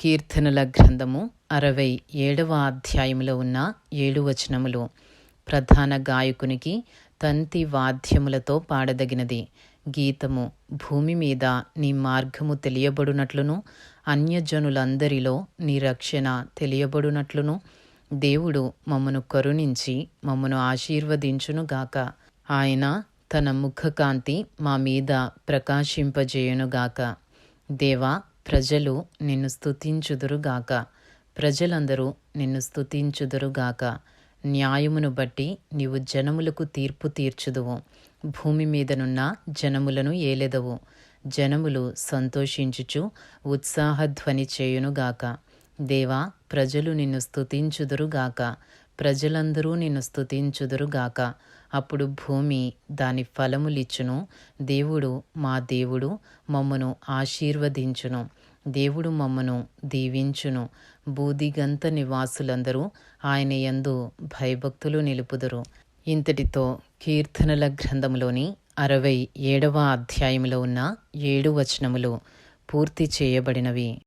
కీర్తనల గ్రంథము అరవై ఏడవ అధ్యాయములో ఉన్న ఏడు వచనములు. ప్రధాన గాయకునికి తంతి వాద్యములతో పాడదగినది. గీతము భూమి మీద నీ మార్గము తెలియబడునట్లును అన్యజనులందరిలో నీ రక్షణ తెలియబడునట్లును. దేవుడు మమ్మను కరుణించి మమ్మను ఆశీర్వదించునుగాక ఆయన తన ముఖకాంతి మా మీద ప్రకాశింపజేయునుగాక దేవా ప్రజలు నిన్ను స్తుతించుదురుగాక. ప్రజలందరూ నిన్ను స్తుతించుదురుగాక. న్యాయమును బట్టి నీవు జనములకు తీర్పు తీర్చుదువు. భూమి మీదనున్న జనములను ఏలెదవు. జనములు సంతోషించుచు ఉత్సాహధ్వని చేయునుగాక. దేవా ప్రజలు నిన్ను స్తుతించుదురుగాక. ప్రజలందరూ నిన్ను స్థుతించుదురుగాక అప్పుడు భూమి దాని ఫలములిచ్చును. దేవుడు మా దేవుడు మమ్మను ఆశీర్వదించును. దేవుడు మమ్మను దీవించును. బూదిగంత నివాసులందరూ ఆయన యందు భయభక్తులు నిలుపుదురు. ఇంతటితో కీర్తనల గ్రంథములోని అరవై ఏడవ అధ్యాయంలో ఉన్న ఏడు వచనములు పూర్తి చేయబడినవి.